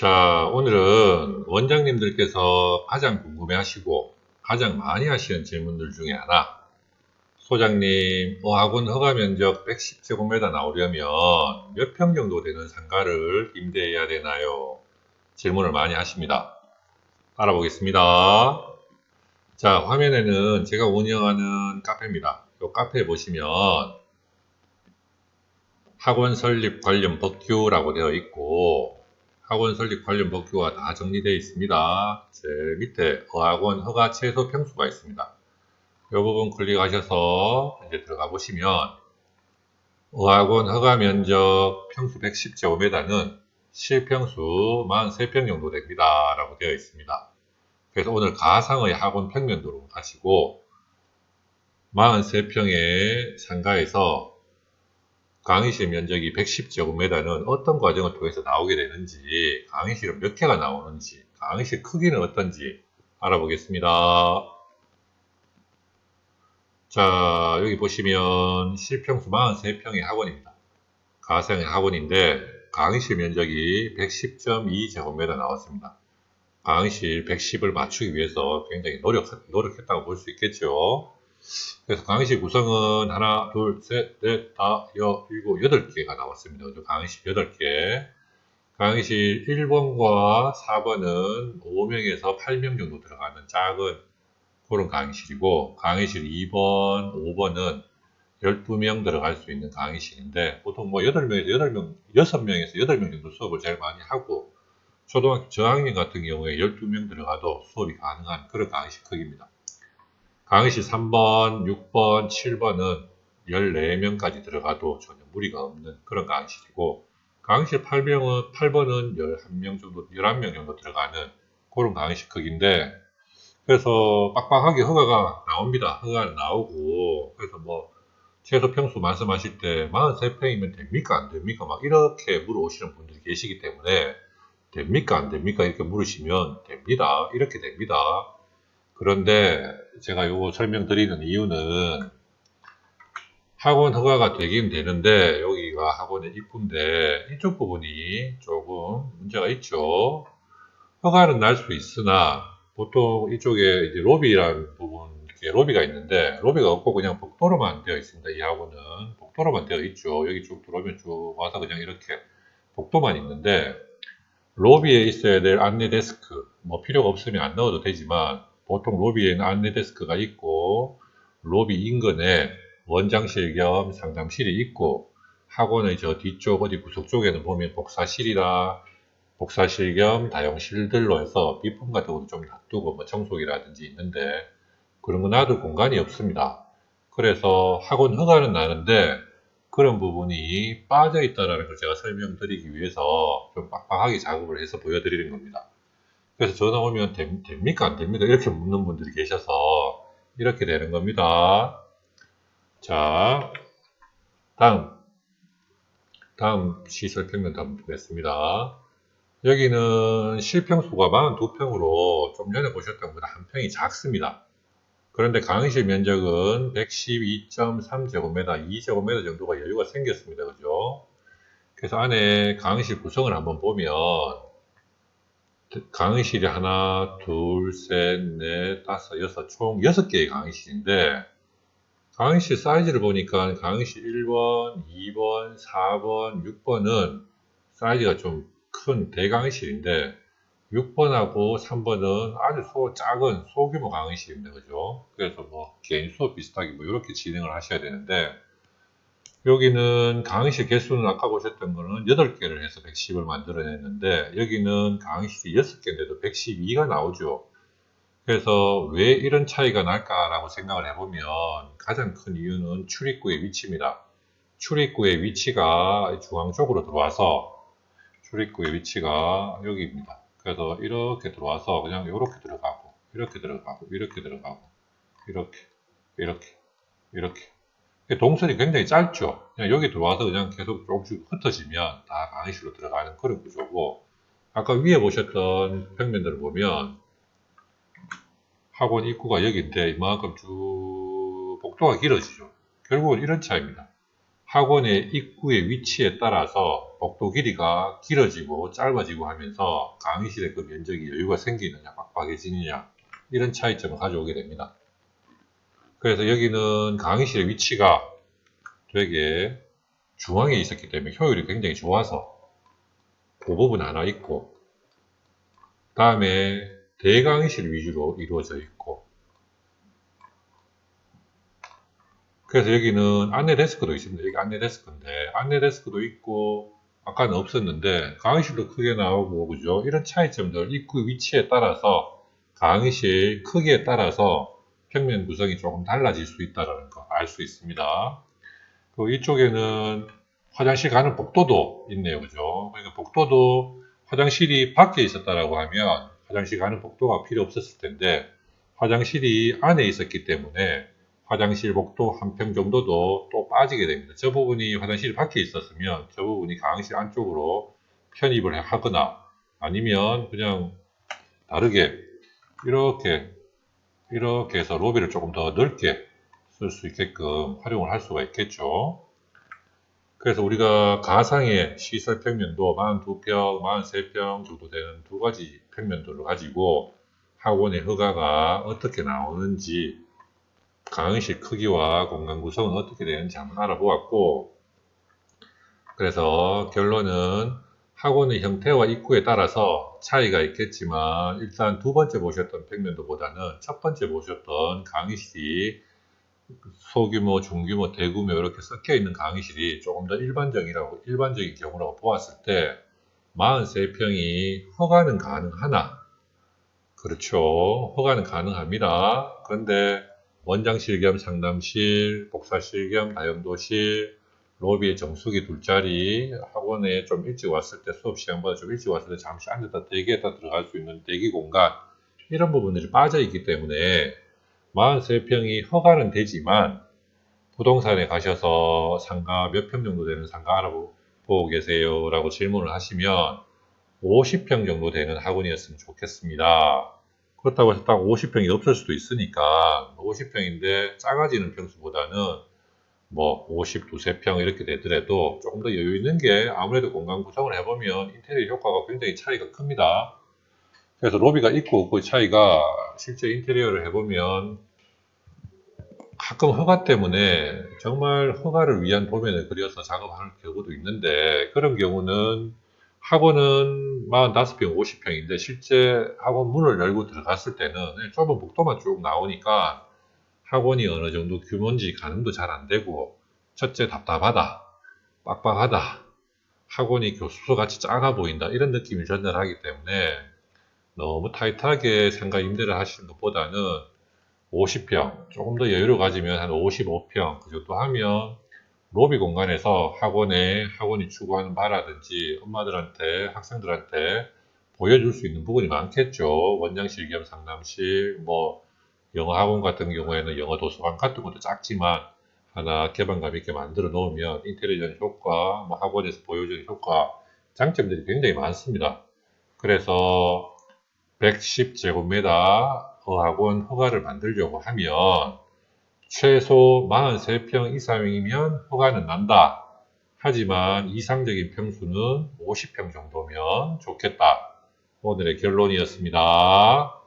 자, 오늘은 원장님들께서 가장 궁금해 하시고 가장 많이 하시는 질문들 중에 하나. 소장님, 어학원 허가 면적 110제곱미터 나오려면 몇 평 정도 되는 상가를 임대해야 되나요? 질문을 많이 하십니다. 알아보겠습니다. 자, 화면에는 제가 운영하는 카페입니다. 이 카페에 보시면 학원 설립 관련 법규라고 되어 있고 학원 설립 관련 법규가 다 정리되어 있습니다. 제일 밑에 어학원 허가 최소 평수가 있습니다. 이 부분 클릭하셔서 이제 들어가 보시면 어학원 허가 면적 평수 110제곱미터는 실평수 43평 정도 됩니다. 라고 되어 있습니다. 그래서 오늘 가상의 학원 평면도로 가시고 43평의 상가에서 강의실 면적이 110제곱미터는 어떤 과정을 통해서 나오게 되는지, 강의실은 몇 개가 나오는지, 강의실 크기는 어떤지 알아보겠습니다. 자, 여기 보시면 실평수 43평의 학원입니다. 가상의 학원인데 강의실 면적이 110.2제곱미터 나왔습니다. 강의실 110을 맞추기 위해서 굉장히 노력, 노력했다고 볼 수 있겠죠. 그래서 강의실 구성은 하나, 둘, 셋, 넷, 다, 여, 일곱, 여덟 개가 나왔습니다. 그죠? 강의실 여덟 개. 강의실 1번과 4번은 5명에서 8명 정도 들어가는 작은 그런 강의실이고, 강의실 2번, 5번은 12명 들어갈 수 있는 강의실인데, 보통 뭐 8명에서 8명, 6명에서 8명 정도 수업을 제일 많이 하고, 초등학교 저학년 같은 경우에 12명 들어가도 수업이 가능한 그런 강의실 크기입니다. 강의실 3번, 6번, 7번은 14명까지 들어가도 전혀 무리가 없는 그런 강의실이고, 강의실 8명은, 8번은 11명 정도, 11명 정도 들어가는 그런 강의실 크기인데, 그래서 빡빡하게 허가가 나옵니다. 허가가 나오고, 그래서 뭐, 최소 평수 말씀하실 때 43평이면 됩니까? 안 됩니까? 막 이렇게 물어오시는 분들이 계시기 때문에, 됩니까? 안 됩니까? 이렇게 물으시면 됩니다. 이렇게 됩니다. 그런데 제가 요거 설명드리는 이유는 학원 허가가 되긴 되는데 여기가 학원의 입구인데 이쪽 부분이 조금 문제가 있죠. 허가는 날 수 있으나 보통 이쪽에 이제 로비라는 부분 이렇게 로비가 있는데 로비가 없고 그냥 복도로만 되어 있습니다. 이 학원은 복도로만 되어 있죠. 여기 쭉 들어오면 쭉 와서 그냥 이렇게 복도만 있는데 로비에 있어야 될 안내 데스크 뭐 필요가 없으면 안 넣어도 되지만 보통 로비에는 안내 데스크가 있고 로비 인근에 원장실 겸 상담실이 있고 학원의 저 뒤쪽 어디 구석 쪽에는 보면 복사실이라 복사실 겸 다용실들로 해서 비품 같은 것도 좀 놔두고 뭐 청소기라든지 있는데 그런 거 놔둘 공간이 없습니다. 그래서 학원 허가는 나는데 그런 부분이 빠져 있다는 걸 제가 설명드리기 위해서 좀 빡빡하게 작업을 해서 보여드리는 겁니다. 그래서 전화 오면 됩, 됩니까? 안 됩니까? 이렇게 묻는 분들이 계셔서 이렇게 되는 겁니다. 자, 다음. 다음 시설 평면 한번 보겠습니다. 여기는 실평수가 42평으로 좀 전에 보셨던 것보다 한 평이 작습니다. 그런데 강의실 면적은 112.3제곱미터, 2제곱미터 정도가 여유가 생겼습니다. 그죠? 그래서 안에 강의실 구성을 한번 보면 강의실이 하나, 둘, 셋, 넷, 다섯, 여섯, 총 여섯 개의 강의실인데 강의실 사이즈를 보니까 강의실 1번, 2번, 4번, 6번은 사이즈가 좀 큰 대강의실인데 6번하고 3번은 아주 소, 작은 소규모 강의실입니다. 그죠? 그래서 뭐 개인 수업 비슷하게 뭐 이렇게 진행을 하셔야 되는데 여기는 강의실 개수는 아까 보셨던 거는 8개를 해서 110을 만들어냈는데 여기는 강의실이 6개인데도 112가 나오죠. 그래서 왜 이런 차이가 날까라고 생각을 해보면 가장 큰 이유는 출입구의 위치입니다. 출입구의 위치가 중앙 쪽으로 들어와서 출입구의 위치가 여기입니다. 그래서 이렇게 들어와서 그냥 이렇게 들어가고 이렇게 들어가고 이렇게 들어가고 이렇게 이렇게 이렇게 동선이 굉장히 짧죠. 그냥 여기 들어와서 그냥 계속 조금씩 흩어지면 다 강의실로 들어가는 그런 구조고 아까 위에 보셨던 평면들을 보면 학원 입구가 여기인데 이만큼 쭉 복도가 길어지죠. 결국은 이런 차이입니다. 학원의 입구의 위치에 따라서 복도 길이가 길어지고 짧아지고 하면서 강의실의 그 면적이 여유가 생기느냐 빡빡해지느냐 이런 차이점을 가져오게 됩니다. 그래서 여기는 강의실의 위치가 되게 중앙에 있었기 때문에 효율이 굉장히 좋아서 그 부분 하나 있고 다음에 대강의실 위주로 이루어져 있고 그래서 여기는 안내 데스크도 있습니다. 여기 안내 데스크인데 안내 데스크도 있고 아까는 없었는데 강의실도 크게 나오고 그죠? 이런 차이점들 입구 위치에 따라서 강의실 크기에 따라서 평면 구성이 조금 달라질 수 있다는 거알수 있습니다. 그리고 이쪽에는 화장실 가는 복도도 있네요. 그죠? 그러니까 복도도 화장실이 밖에 있었다라고 하면 화장실 가는 복도가 필요 없었을 텐데 화장실이 안에 있었기 때문에 화장실 복도 한 평 정도도 또 빠지게 됩니다. 저 부분이 화장실이 밖에 있었으면 저 부분이 강의실 안쪽으로 편입을 하거나 아니면 그냥 다르게 이렇게 이렇게 해서 로비를 조금 더 넓게 쓸 수 있게끔 활용을 할 수가 있겠죠. 그래서 우리가 가상의 시설 평면도 42평, 43평 정도 되는 두 가지 평면도를 가지고 학원의 허가가 어떻게 나오는지 강의실 크기와 공간 구성은 어떻게 되는지 한번 알아보았고 그래서 결론은 학원의 형태와 입구에 따라서 차이가 있겠지만 일단 두 번째 보셨던 평면도보다는 첫 번째 보셨던 강의실이 소규모, 중규모, 대규모 이렇게 섞여 있는 강의실이 조금 더 일반적이라고 일반적인 경우라고 보았을 때 43평이 허가는 가능하나 그렇죠. 허가는 가능합니다. 그런데 원장실 겸 상담실, 복사실 겸 다용도실, 로비에 정수기 둘 자리, 학원에 좀 일찍 왔을 때 수업 시간보다 좀 일찍 왔을 때 잠시 앉았다 대기했다 들어갈 수 있는 대기 공간 이런 부분들이 빠져 있기 때문에 43평이 허가는 되지만 부동산에 가셔서 상가 몇 평 정도 되는 상가 알아보고 계세요 라고 질문을 하시면 50평 정도 되는 학원이었으면 좋겠습니다. 그렇다고 해서 딱 50평이 없을 수도 있으니까 50평인데 작아지는 평수보다는 뭐 50, 두세 평 이렇게 되더라도 조금 더 여유 있는 게 아무래도 공간 구성을 해보면 인테리어 효과가 굉장히 차이가 큽니다. 그래서 로비가 있고 없고의 차이가 실제 인테리어를 해보면 가끔 허가 때문에 정말 허가를 위한 도면을 그려서 작업하는 경우도 있는데 그런 경우는 학원은 45평, 50평인데 실제 학원 문을 열고 들어갔을 때는 좁은 복도만 쭉 나오니까 학원이 어느 정도 규모인지 가늠도 잘 안 되고 첫째 답답하다, 빡빡하다, 학원이 교습소 같이 작아 보인다 이런 느낌이 전달하기 때문에 너무 타이트하게 생각 임대를 하시는 것보다는 50평 조금 더 여유를 가지면 한 55평 그 정도 하면 로비 공간에서 학원에 학원이 추구하는 바라든지 엄마들한테 학생들한테 보여줄 수 있는 부분이 많겠죠. 원장실 겸 상담실, 뭐 영어 학원 같은 경우에는 영어 도서관 같은 것도 작지만 하나 개방감 있게 만들어 놓으면 인테리어 효과, 뭐 학원에서 보여주는 효과, 장점들이 굉장히 많습니다. 그래서 110제곱미터 학원 허가를 만들려고 하면 최소 43평 이상이면 허가는 난다. 하지만 이상적인 평수는 50평 정도면 좋겠다. 오늘의 결론이었습니다.